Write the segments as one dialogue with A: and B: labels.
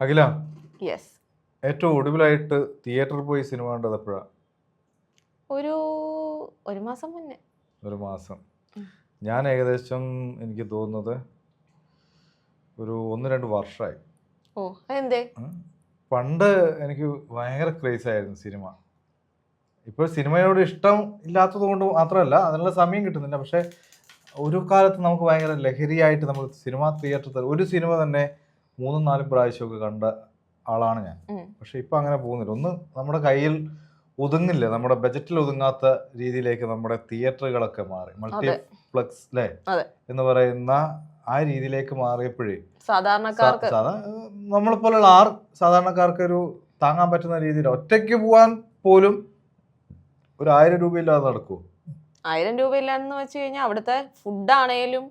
A: അഖില
B: yes
A: ഏറ്റവും ഒടുവിലായിട്ട് തിയേറ്ററിൽ പോയി സിനിമ കണ്ടത് എപ്പോഴാണ്
B: ഒരു ഒരു മാസം മുന്നേ.
A: ഒരു മാസം. ഞാൻ ഏകദേശം എനിക്ക് തോന്നുന്നത് ഒരു ഒന്ന് രണ്ട് വർഷമായി
B: ഓ അതെന്തേ?
A: പണ്ട് എനിക്ക് ഭയങ്കര ക്രേസ് ആയിരുന്നു സിനിമ ഇപ്പോൾ സിനിമയോട് ഇഷ്ടം ഇല്ലാത്തത് കൊണ്ട് മാത്രമല്ല അതിനുള്ള സമയം കിട്ടുന്നില്ല. പക്ഷേ ഒരു കാലത്ത് നമുക്ക് ഭയങ്കര ലഹരിയായിട്ട് നമ്മൾ സിനിമ തിയേറ്ററിൽ ഒരു സിനിമ തന്നെ മൂന്നും നാലും പ്രാവശ്യമൊക്കെ കണ്ട ആളാണ് ഞാൻ. പക്ഷെ ഇപ്പം അങ്ങനെ പോകുന്നില്ല. ഒന്ന് നമ്മുടെ കയ്യിൽ ഒതുങ്ങില്ല. നമ്മുടെ ബജറ്റിൽ ഒതുങ്ങാത്ത രീതിയിലേക്ക് നമ്മുടെ തിയേറ്ററുകളൊക്കെ മാറി. മൾട്ടിപ്ലക്സ് അല്ലേ. എന്ന് പറയുന്ന ആ രീതിയിലേക്ക് മാറിയപ്പോഴേ
B: സാധാരണക്കാർക്ക്
A: നമ്മളെ പോലുള്ള ആർ സാധാരണക്കാർക്ക് ഒരു താങ്ങാൻ പറ്റുന്ന രീതിയിൽ ഒറ്റയ്ക്ക് പോകാൻ പോലും ഒരു ആയിരം രൂപയില്ലാതെ നടക്കുമോ
B: ആയിരം രൂപ ഇല്ലാന്ന് വെച്ച് കഴിഞ്ഞാൽ അവിടുത്തെ ഫുഡാണേലും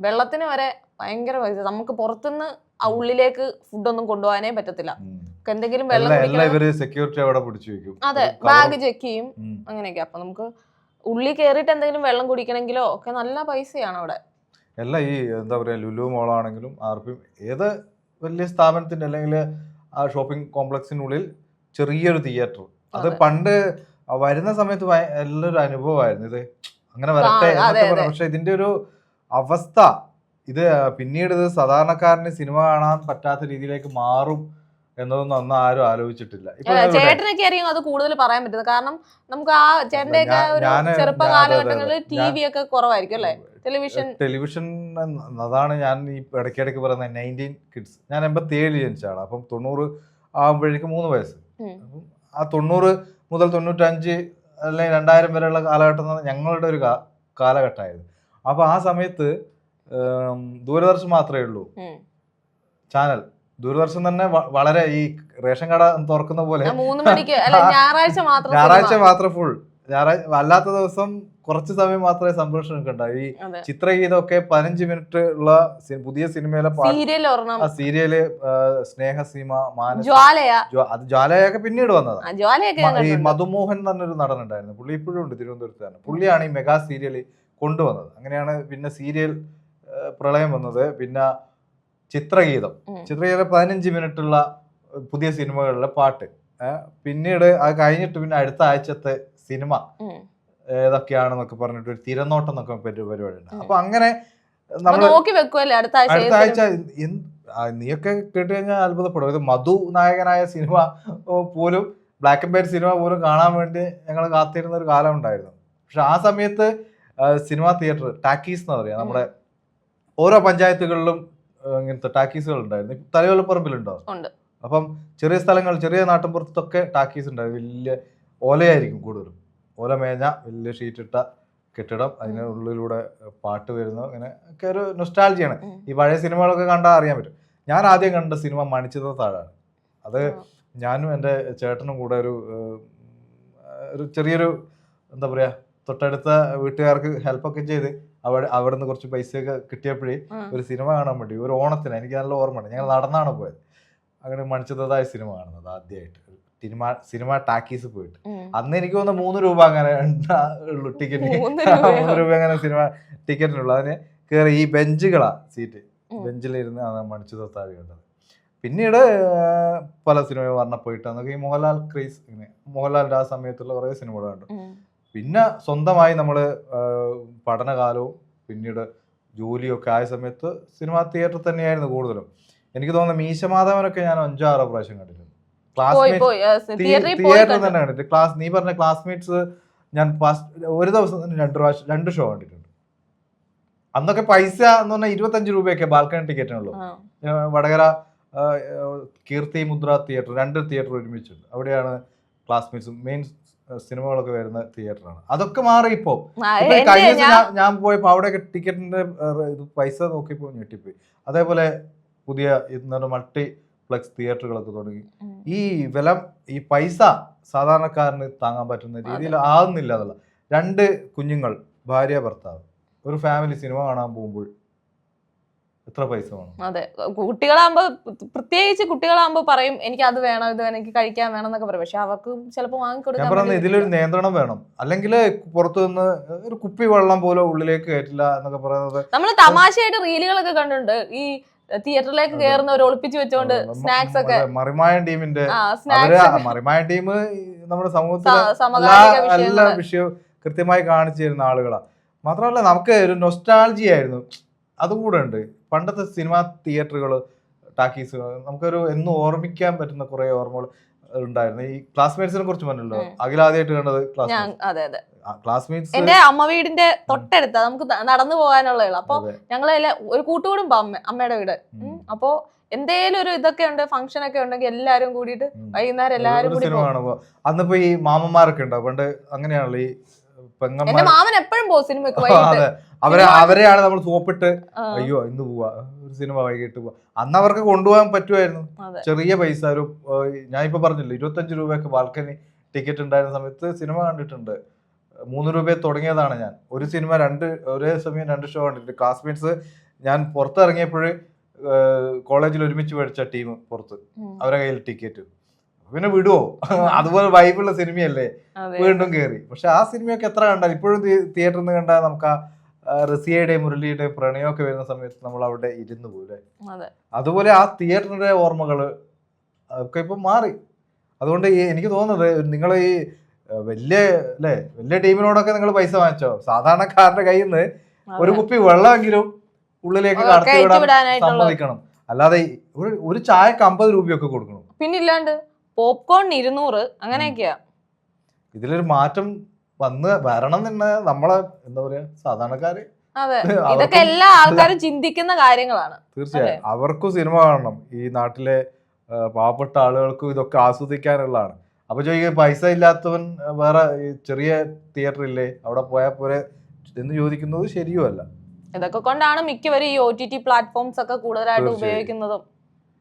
B: വെള്ളത്തിന് വരെ ഭയങ്കര പൈസ. നമുക്ക് പുറത്തുനിന്ന് ഉള്ളിലേക്ക് ഫുഡൊന്നും കൊണ്ടുപോകാനേ പറ്റത്തില്ല. എന്തെങ്കിലും വെള്ളം
A: സെക്യൂരിറ്റി അവിടെ പിടിച്ചു വെക്കും.
B: അതെ ബാഗ് ചെക്ക് ചെയ്യും. അങ്ങനെയൊക്കെ. അപ്പൊ നമുക്ക് ഉള്ളിൽ കയറിയിട്ട് എന്തെങ്കിലും വെള്ളം കുടിക്കണമെങ്കിലോ ഒക്കെ നല്ല പൈസയാണ് അവിടെ.
A: എല്ലാം ഈ എന്താ പറയാ ലുലു മോളാണെങ്കിലും ആർ ഏത് വലിയ സ്ഥാപനത്തിന്റെ അല്ലെങ്കിൽ ആ ഷോപ്പിംഗ് കോംപ്ലക്സിനുള്ളിൽ ചെറിയൊരു തിയേറ്റർ അത് പണ്ട് വരുന്ന സമയത്ത് നല്ലൊരു അനുഭവമായിരുന്നു ഇത്. അങ്ങനെ വരട്ടെ. പക്ഷെ ഇതിന്റെ ഒരു അവസ്ഥ ഇത് പിന്നീട് ഇത് സാധാരണക്കാരന് സിനിമ കാണാൻ പറ്റാത്ത രീതിയിലേക്ക് മാറും എന്നതൊന്നും അന്ന് ആരും ആലോചിച്ചിട്ടില്ല.
B: ചേട്ടനൊക്കെ അറിയാം അത് കൂടുതൽ പറയാൻ പറ്റുന്നത്. കാരണം നമുക്ക് ആ ചേട്ടന്റെ ചെറുപ്പ കാലഘട്ടങ്ങളിൽ ടി വി ഒക്കെ കുറവായിരിക്കും അല്ലെ? ടെലിവിഷൻ.
A: ടെലിവിഷൻ അതാണ് ഞാൻ ഈ ഇടയ്ക്കിടയ്ക്ക് പറയുന്നത് നയന്റീൻ കിഡ്സ്. ഞാൻ എൺപത്തി ഏഴ് ജനിച്ചാണ് അപ്പം തൊണ്ണൂറ് ആകുമ്പോഴേക്കും മൂന്ന് വയസ്സ്. അപ്പം ആ തൊണ്ണൂറ് മുതൽ തൊണ്ണൂറ്റഞ്ച് അല്ലെങ്കിൽ രണ്ടായിരം വരെയുള്ള കാലഘട്ടം ഞങ്ങളുടെ ഒരു കാലഘട്ടമായിരുന്നു. അപ്പോൾ ആ സമയത്ത് ദൂരദർശൻ മാത്രമേ ഉള്ളൂ. ചാനൽ. ദൂരദർശൻ തന്നെ വളരെ ഈ റേഷൻ കട തുറക്കുന്ന പോലെ
B: ഞായറാഴ്ച മാത്രം.
A: ഫുൾ ഞായറാഴ്ച അല്ലാത്ത ദിവസം കുറച്ച് സമയം മാത്രമേ സംപ്രേഷണം ഉണ്ടാവും ഈ ചിത്രഗീതമൊക്കെ പതിനഞ്ച് മിനിറ്റ് ഉള്ള പുതിയ സിനിമയിലെ
B: സീരിയൽ
A: സ്നേഹസീമ ജ്വ- അത് ജ്വാലയൊക്കെ പിന്നീട് വന്നതാ. ഈ. മധുമോഹൻ എന്നൊരു നടൻ ഉണ്ടായിരുന്നു. പുള്ളി ഇപ്പോഴും ഉണ്ട് തിരുവനന്തപുരത്താണ് തന്നെ. പുള്ളിയാണ് ഈ മെഗാ സീരിയൽ കൊണ്ടുവന്നത്. അങ്ങനെയാണ് പിന്നെ സീരിയൽ പ്രളയം വന്നത്. പിന്നെ ചിത്രഗീതം. ചിത്രഗീതം പതിനഞ്ച് മിനിറ്റ് ഉള്ള പുതിയ സിനിമകളിലെ പാട്ട്. പിന്നീട് അത് കഴിഞ്ഞിട്ട് പിന്നെ അടുത്ത ആഴ്ചത്തെ സിനിമ. ഏതൊക്കെയാണെന്നൊക്കെ പറഞ്ഞിട്ട് ഒരു തിരനോട്ടം എന്നൊക്കെ പരി- പരിപാടി ഉണ്ട്. അപ്പൊ അങ്ങനെ നമ്മൾ
B: നോക്കി വെക്കുമല്ലേ അടുത്ത ആഴ്ച
A: നീയൊക്കെ കേട്ട് കഴിഞ്ഞാൽ അത്ഭുതപ്പെടും. ഇത് മധു നായകനായ സിനിമ പോലും ബ്ലാക്ക് ആൻഡ് വൈറ്റ് സിനിമ പോലും കാണാൻ വേണ്ടി ഞങ്ങൾ കാത്തിരുന്ന ഒരു കാലം ഉണ്ടായിരുന്നു. പക്ഷെ ആ സമയത്ത് സിനിമ തിയേറ്റർ ടാക്കീസ് എന്ന് പറയാം. നമ്മുടെ ഓരോ പഞ്ചായത്തുകളിലും ഇങ്ങനത്തെ ടാക്കീസുകൾ ഉണ്ടായിരുന്നു. തലയോലപ്പറമ്പിലുണ്ടോ
B: ഉണ്ട്.
A: അപ്പം ചെറിയ സ്ഥലങ്ങൾ ചെറിയ നാട്ടിൻപുറത്തൊക്കെ ടാക്കീസ് ഉണ്ടായിരുന്നു. വലിയ ഓലയായിരിക്കും കൂടുതലും. ഓല മേഞ്ഞ വലിയ ഷീറ്റിട്ട കെട്ടിടം അതിന് ഉള്ളിലൂടെ പാട്ട് വരുന്നു അങ്ങനെ ഒക്കെ ഒരു നൊസ്റ്റാൾജിയാണ്. ഈ പഴയ സിനിമകളൊക്കെ കണ്ടാൽ അറിയാൻ പറ്റും. ഞാൻ ആദ്യം കണ്ട സിനിമ മണിച്ചത താഴാണ്. അത്. ഞാനും എന്റെ ചേട്ടനും കൂടെ ഒരു ഒരു ചെറിയൊരു എന്താ പറയുക തൊട്ടടുത്ത വീട്ടുകാർക്ക് ഹെൽപ്പൊക്കെ ചെയ്ത് അവിടെ അവിടെ നിന്ന് കുറച്ച് പൈസയൊക്കെ കിട്ടിയപ്പോഴേ ഒരു സിനിമ കാണാൻ വേണ്ടി ഒരു ഓണത്തിന് എനിക്ക് നല്ല ഓർമ്മയുണ്ട്. ഞങ്ങൾ നടന്നാണ് പോയത്. അങ്ങനെ മണിച്ചതായ സിനിമ കാണുന്നത് ആദ്യമായിട്ട്. സിനിമ സിനിമ ടാക്കീസ് പോയിട്ട്. അന്ന് എനിക്ക് തോന്നുന്നു മൂന്ന് രൂപ അങ്ങനെ ഉള്ളു ടിക്കറ്റ്.
B: മൂന്ന്
A: രൂപ അങ്ങനെ സിനിമ ടിക്കറ്റിനുള്ളു. അതിന് കയറി ഈ ബെഞ്ചുകളാ സീറ്റ്. ബെഞ്ചിലിരുന്ന് അത് മണിച്ചു തൊത്താഴി കണ്ടത്. പിന്നീട് പല സിനിമ പറഞ്ഞ പോയിട്ട് അന്നൊക്കെ ഈ മോഹൻലാൽ ക്രേസ് ഇങ്ങനെ മോഹൻലാലിന്റെ ആ സമയത്തുള്ള കുറേ സിനിമകൾ കണ്ടു. പിന്നെ സ്വന്തമായി നമ്മൾ പഠനകാലവും പിന്നീട് ജോലിയൊക്കെ ആയ സമയത്ത് സിനിമാ തിയേറ്റർ തന്നെയായിരുന്നു കൂടുതലും. എനിക്ക് തോന്നുന്നു മീശമാധവനൊക്കെ ഞാൻ അഞ്ചോ ആറോ പ്രാവശ്യം കണ്ടിട്ടുണ്ട്.
B: തിയേറ്റർ
A: ക്ലാസ്മേറ്റ്
B: തിയേറ്ററിൽ.
A: തന്നെ കണ്ടിട്ട് ക്ലാസ് നീ പറഞ്ഞ ക്ലാസ്മേറ്റ്സ് ഞാൻ ഫസ്റ്റ് ഒരു ദിവസം തന്നെ രണ്ട് പ്രാവശ്യം രണ്ട് ഷോ കണ്ടിട്ടുണ്ട്. അന്നൊക്കെ പൈസ എന്ന് പറഞ്ഞാൽ ഇരുപത്തഞ്ച് രൂപയൊക്കെ ബാൽക്കണി ടിക്കറ്റിനുള്ളൂ വടകര കീർത്തി മുദ്ര തിയേറ്റർ രണ്ട് തിയേറ്റർ ഒരുമിച്ചുണ്ട്. അവിടെയാണ് ക്ലാസ്മേറ്റ്സും മെയിൻ സിനിമകളൊക്കെ വരുന്ന തിയേറ്ററാണ്. അതൊക്കെ മാറി ഇപ്പോ. കഴിഞ്ഞ
B: ഞാൻ
A: പോയപ്പോ അവിടെയൊക്കെ ടിക്കറ്റിന്റെ പൈസ നോക്കിയപ്പോ ഞെട്ടിപ്പോയി. അതേപോലെ പുതിയ മൾട്ടി പ്ലക്സ് തിയേറ്ററുകളൊക്കെ തുടങ്ങി. ഈ വില ഈ പൈസ സാധാരണക്കാരന് താങ്ങാൻ പറ്റുന്ന രീതിയിൽ ആകുന്നില്ല എന്നുള്ള. രണ്ട് കുഞ്ഞുങ്ങൾ ഭാര്യ ഭർത്താവ്. ഒരു ഫാമിലി സിനിമ കാണാൻ പോകുമ്പോൾ എത്ര പൈസ വേണം?
B: അതെ. കുട്ടികളാകുമ്പോ പ്രത്യേകിച്ച് കുട്ടികളാകുമ്പോ പറയും എനിക്ക് അത് വേണം ഇത് വേണം എനിക്ക് കഴിക്കാൻ വേണം എന്നൊക്കെ പറയും. പക്ഷെ അവർക്ക് ചിലപ്പോൾ
A: ഞാൻ പറയുന്നത് ഇതിലൊരു നിയന്ത്രണം വേണം. അല്ലെങ്കിൽ പുറത്തു നിന്ന് ഒരു കുപ്പി വെള്ളം പോലും ഉള്ളിലേക്ക് കയറ്റില്ല എന്നൊക്കെ പറയുന്നത്
B: നമ്മൾ തമാശയായിട്ട് റീലുകളൊക്കെ കണ്ടിട്ടുണ്ട്. ഈ തിയേറ്ററിലേക്ക് കയറുന്ന ഒരു ഒളിപ്പിച്ചു വെച്ചോണ്ട് സ്നാക്സ് ഒക്കെ.
A: മറിമായൻ ടീമിന്റെ മറിമായൻ ടീം നമ്മുടെ എല്ലാ എല്ലാ വിഷയവും കൃത്യമായി കാണിച്ചു തരുന്ന ആളുകളാണ് മാത്രമല്ല നമുക്ക് ഒരു നൊസ്റ്റാൾജി ആയിരുന്നു. അതുകൂടെ ഉണ്ട്. പണ്ടത്തെ സിനിമാ തിയേറ്ററുകൾ ടാക്കീസ് നമുക്കൊരു എന്നും ഓർമ്മിക്കാൻ പറ്റുന്ന കുറെ ഓർമ്മകൾ ഉണ്ടായിരുന്നു. ഈ ക്ലാസ്മേറ്റ്സിനെ കുറിച്ച് പറഞ്ഞല്ലോ. അഖിലാദ്യമായിട്ട് കണ്ടത് ക്ലാസ്മേറ്റ്സ്.
B: അതെ അതെ.
A: ക്ലാസ്മേറ്റ്സ്
B: എന്റെ അമ്മ വീടിന്റെ തൊട്ടടുത്ത. നമുക്ക് നടന്നു പോകാനുള്ള അപ്പൊ ഞങ്ങൾ ഒരു കൂട്ടുകൂടും അമ്മ അമ്മയുടെ വീട്. അപ്പോ എന്തേലും ഒരു ഇതൊക്കെ ഉണ്ട് ഫംഗ്ഷൻ ഒക്കെ ഉണ്ടെങ്കിൽ എല്ലാരും കൂടിയിട്ട് വൈകുന്നേരം എല്ലാരും കൂടി
A: അന്നിപ്പോ ഈ മാമന്മാരൊക്കെ ഉണ്ടാവും പണ്ട് അങ്ങനെയാണല്ലോ ഈ പെങ്ങന്മാർ
B: മാമൻ എപ്പോഴും പോകും സിനിമയ്ക്ക് വൈകിട്ട്.
A: അവരെ അവരെയാണ് നമ്മൾ സോപ്പിട്ട് അയ്യോ ഇന്ന് പോവാ. ഒരു സിനിമ വൈകിട്ട് പോവാ. അന്ന് അവർക്ക് കൊണ്ടുപോകാൻ പറ്റുമായിരുന്നു. ചെറിയ പൈസ ഒരു ഞാൻ ഇപ്പൊ പറഞ്ഞില്ല ഇരുപത്തഞ്ച് രൂപയൊക്കെ ബാൽക്കണി ടിക്കറ്റ് ഉണ്ടായിരുന്ന സമയത്ത് സിനിമ കണ്ടിട്ടുണ്ട്. മൂന്ന് രൂപയെ തുടങ്ങിയതാണ് ഞാൻ. ഒരു സിനിമ രണ്ട് ഒരേ സമയം രണ്ട് ഷോ കണ്ടിട്ടുണ്ട്. ക്ലാസ്മേറ്റ്സ് ഞാൻ പുറത്തിറങ്ങിയപ്പോഴ് കോളേജിൽ ഒരുമിച്ച് പഠിച്ച ടീം പുറത്ത്. അവരുടെ കയ്യിൽ ടിക്കറ്റ്. പിന്നെ വിടുവോ? അതുപോലെ വൈബുള്ള സിനിമയല്ലേ വീണ്ടും കേറി. പക്ഷെ ആ സിനിമയൊക്കെ എത്ര കണ്ടാൽ ഇപ്പോഴും തിയേറ്ററിൽ നിന്ന് കണ്ടാൽ നമുക്ക് ആ റസിയയുടെ മുരളിയുടെയും പ്രണയമൊക്കെ വരുന്ന സമയത്ത് നമ്മൾ അവിടെ ഇരുന്നു പോലെ
B: അതെ.
A: അതുപോലെ ആ തിയേറ്ററിന്റെ ഓർമ്മകൾ ഒക്കെ ഇപ്പം മാറി. അതുകൊണ്ട് എനിക്ക് തോന്നുന്നത് നിങ്ങൾ ഈ വലിയ അല്ലേ? വലിയ ടീമിനോടൊക്കെ നിങ്ങൾ പൈസ വാങ്ങിച്ചോ? സാധാരണക്കാരന്റെ കയ്യിൽ നിന്ന് ഒരു കുപ്പി വെള്ളമെങ്കിലും ഉള്ളിലേക്ക്
B: ഒക്കെ
A: കടത്തി വിടാൻ സമ്മതിക്കണം. അല്ലാതെ ഒരു ഒരു ചായക്ക് അമ്പത് രൂപയൊക്കെ കൊടുക്കണം.
B: പിന്നില്ലാണ്ട്. പോപ്കോൺ ഇരുന്നൂറ് അങ്ങനെയൊക്കെയാ.
A: ഇതിലൊരു മാറ്റം വന്ന് വരണം എന്ന് നമ്മളെ എന്താ പറയാ സാധാരണക്കാര്.
B: അതെ. ഇതൊക്കെ എല്ലാ ആൾക്കാരും ചിന്തിക്കുന്ന കാര്യങ്ങളാണ്.
A: തീർച്ചയായും. അവർക്കും സിനിമ കാണണം. ഈ നാട്ടിലെ പാവപ്പെട്ട ആളുകൾക്കും ഇതൊക്കെ ആസ്വദിക്കാനുള്ളതാണ്. അപ്പൊ ചോദിക്കുക പൈസ ഇല്ലാത്തവൻ വേറെ ചെറിയ തിയേറ്റർ ഇല്ലേ? അവിടെ പോയാൽ പോരെ എന്ന് ചോദിക്കുന്നത് ശരിയുമല്ല.
B: ഇതൊക്കെ കൊണ്ടാണ് മിക്കവരും ഈ ഒ ടി ടി പ്ലാറ്റ്ഫോംസ് ഒക്കെ കൂടുതലായിട്ട്. ഉപയോഗിക്കുന്നതും.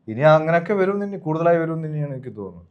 A: ഇനി അങ്ങനെയൊക്കെ വരും തന്നെ കൂടുതലായി വരും തന്നെയാണ് എനിക്ക്
B: തോന്നുന്നു